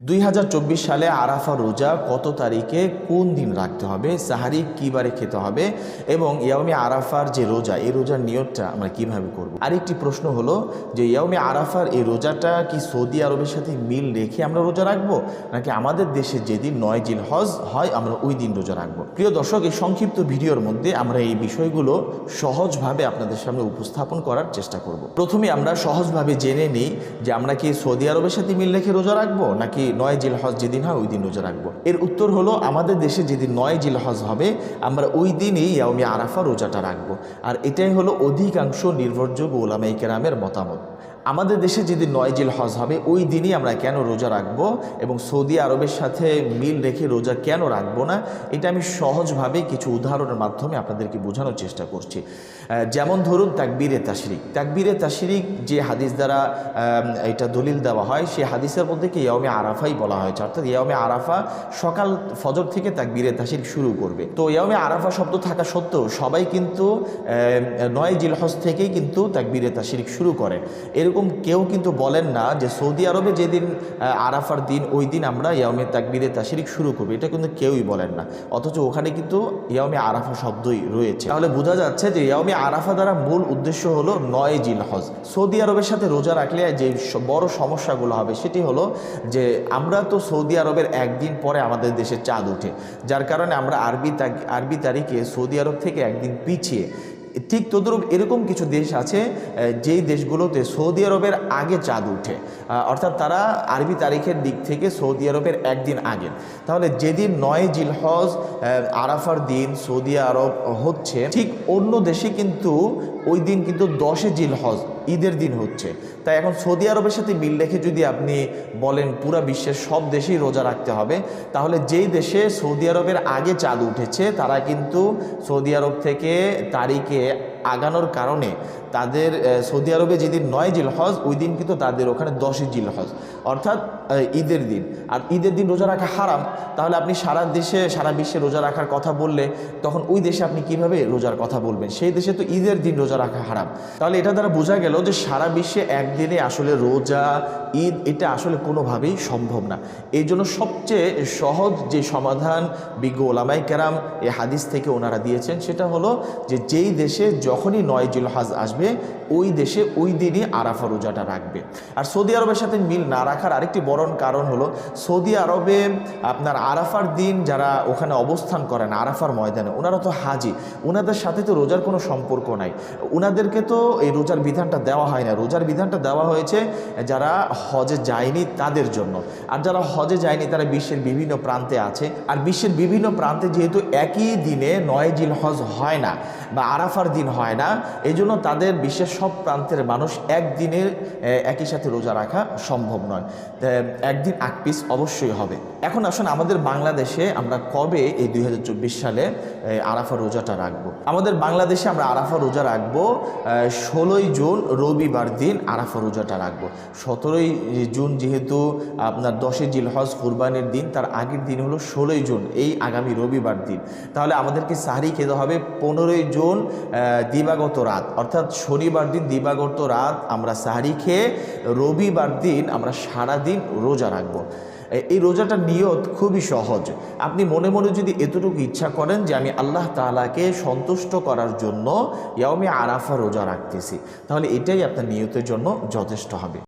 দুই হাজার চব্বিশ সালে আরাফা রোজা কত তারিখে কোন দিন রাখতে হবে? সাহারি কিবারে খেতে হবে? এবং ইয়াউমি আরাফার যে রোজা, এই রোজার নিয়তটা আমরা কীভাবে করব? আরেকটি প্রশ্ন হলো যে ইয়াউমি আরাফার এই রোজাটা কি সৌদি আরবের সাথে মিল রেখে আমরা রোজা রাখব? নাকি আমাদের দেশে যেদিন নয় জিল হজ হয়, আমরা ওই দিন রোজা রাখব? প্রিয় দর্শক, এই সংক্ষিপ্ত ভিডিওর মধ্যে আমরা এই বিষয়গুলো সহজভাবে আপনাদের সামনে উপস্থাপন করার চেষ্টা করব। প্রথমে আমরা সহজভাবে জেনে নিই যে আমরা কি সৌদি আরবের সাথে মিল রেখে রোজা রাখব, নাকি নয় জিল হজ যেদিন হয়, ওই দিন রোজা রাখব। এর উত্তর হলো, আমাদের দেশে যেদিন নয় জিল হজ হবে, আমরা ওই দিনই ইয়াউমি আরাফা রোজাটা রাখব। আর এটাই হলো অধিকাংশ নির্ভরযোগ্য ওলামাইকেরামের মতামত। আমাদের দেশে যেদিন নয় জিল হজ হবে, ওই দিনই আমরা কেন রোজা রাখব এবং সৌদি আরবের সাথে মিল রেখে রোজা কেন রাখব না, এটা আমি সহজভাবে কিছু উদাহরণের মাধ্যমে আপনাদেরকে বোঝানোর চেষ্টা করছি। যেমন ধরুন তাকবীরে তাশরিক। তাকবীরে তাশরিক যে হাদিস দ্বারা এটা দলিল দেওয়া হয় সেই হাদিসের মধ্যে কি ইয়ামে আরাফাই বলা হয়েছে, অর্থাৎ ইয়ামে আরাফা সকাল ফজর থেকে তাকবীরে তাশরিক শুরু করবে। তো ইয়ামে আরাফা শব্দ থাকা সত্ত্বেও সবাই কিন্তু নয় জিলহজ থেকেই কিন্তু তাকবীরে তাশরিক শুরু করে। এরকম কেউ কিন্তু বলেন না যে সৌদি আরবে যেদিন আরাফার দিন, ওই দিন আমরা ইয়ামে তাকবীরে তাশরিক শুরু করব। এটা কিন্তু কেউই বলেন না। অথচ ওখানে কিন্তু ইয়ামে আরাফা শব্দই রয়েছে। তাহলে বোঝা যাচ্ছে যে ইয়ামে আরাফা দ্বারা মূল উদ্দেশ্য হলো নয় জিল হজ সৌদি আরবের সাথে রোজা রাখলে যে বড় সমস্যাগুলো হবে সেটি হলো যে আমরা তো সৌদি আরবের একদিন পরে আমাদের দেশে চাঁদ ওঠে। যার কারণে আমরা আরবি আরবি তারিখে সৌদি আরব থেকে একদিন পিছিয়ে ঠিক তদরূপ এরকম কিছু দেশ আছে যেই দেশগুলোতে সৌদি আরবের আগে চাঁদ উঠে। অর্থাৎ তারা আরবি তারিখের দিক থেকে সৌদি আরবের একদিন আগে। তাহলে যেদিন নয় জিলহজ আরাফার দিন সৌদি আরব হচ্ছে, ঠিক অন্য দেশে কিন্তু ওই দিন কিন্তু দশে জিলহজ ঈদের দিন হচ্ছে। তাই এখন সৌদি আরবের সাথে মিল রেখে যদি আপনি বলেন পুরা বিশ্বের সব দেশেই রোজা রাখতে হবে, তাহলে যেই দেশে সৌদি আরবের আগে চাঁদ উঠেছে, তারা কিন্তু সৌদি আরব থেকে তারিখে আগানোর কারণে তাদের সৌদি আরবে যেদিন নয় জিল হজ ওই দিন কিন্তু তাদের ওখানে দশই জিল হজ অর্থাৎ ঈদের দিন। আর ঈদের দিন রোজা রাখা হারাম, তাহলে আপনি সারা দেশে, সারা বিশ্বে রোজা রাখার কথা বললে তখন ওই দেশে আপনি কীভাবে রোজার কথা বলবেন? সেই দেশে তো ঈদের দিন রোজা রাখা হারাম। তাহলে এটা দ্বারা বোঝা গেল যে সারা বিশ্বে একদিনে আসলে রোজা, ঈদ এটা আসলে কোনোভাবেই সম্ভব না। এই জন্য সবচেয়ে সহজ যে সমাধান বিজ্ঞ ওলামাই কেরাম এই হাদিস থেকে ওনারা দিয়েছেন, সেটা হলো যে যেই দেশে যখনই নয় জিলহাজ আসবে, ওই দেশে ওই দিনই আরাফা রোজাটা রাখবে। আর সৌদি আরবের সাথে মিল না রাখার আরেকটি বড় কারণ হলো সৌদি আরবে আপনার আরাফার দিন যারা ওখানে অবস্থান করেন, আরাফার ময়দানে ওনারা তো হাজি। ওনাদের সাথে তো রোজার কোনো সম্পর্ক নাই। ওনাদেরকে তো এই রোজার বিধানটা দেওয়া হয় না। রোজার বিধানটা দেওয়া হয়েছে যারা হজে যায়নি তাদের জন্য। আর যারা হজে যায়নি তারা বিশ্বের বিভিন্ন প্রান্তে আছে। আর বিশ্বের বিভিন্ন প্রান্তে যেহেতু একই দিনে নয় জিল হজ হয় না বা আরাফার দিন হয় না এই জন্য তাদের বিশ্বের সব প্রান্তের মানুষ একদিনে একই সাথে রোজা রাখা সম্ভব নয়। একদিন আকপিস অবশ্যই হবে। এখন আসুন আমাদের বাংলাদেশে আমরা কবে এই দুই হাজার চব্বিশ সালে আরাফা রোজাটা রাখব? আমাদের বাংলাদেশে আমরা আরাফা রোজা রাখব ষোলোই জুন রবিবার দিন আরাফা রোজাটা রাখব। সতেরোই জুন যেহেতু আপনার দশই জিলহজ কুরবানির দিন, তার আগের দিন হলো ষোলোই জুন, এই আগামী রবিবার দিন। তাহলে আমাদেরকে সাহারি খেতে হবে পনেরোই জুন দিবাগত রাত। অর্থাৎ শনিবার দিন দিবাগত রাত আমরা সাহারি খেয়ে রবিবার দিন আমরা সারা দিন রোজা রাখব। এই রোজাটার নিয়ত খুবই সহজ। আপনি মনে মনে যদি এতটুকু ইচ্ছা করেন যে আমি আল্লাহ তালাকে সন্তুষ্ট করার জন্য ইয়ামে আরাফা রোজা রাখতেছি, তাহলে এটাই আপনার নিয়তের জন্য যথেষ্ট হবে।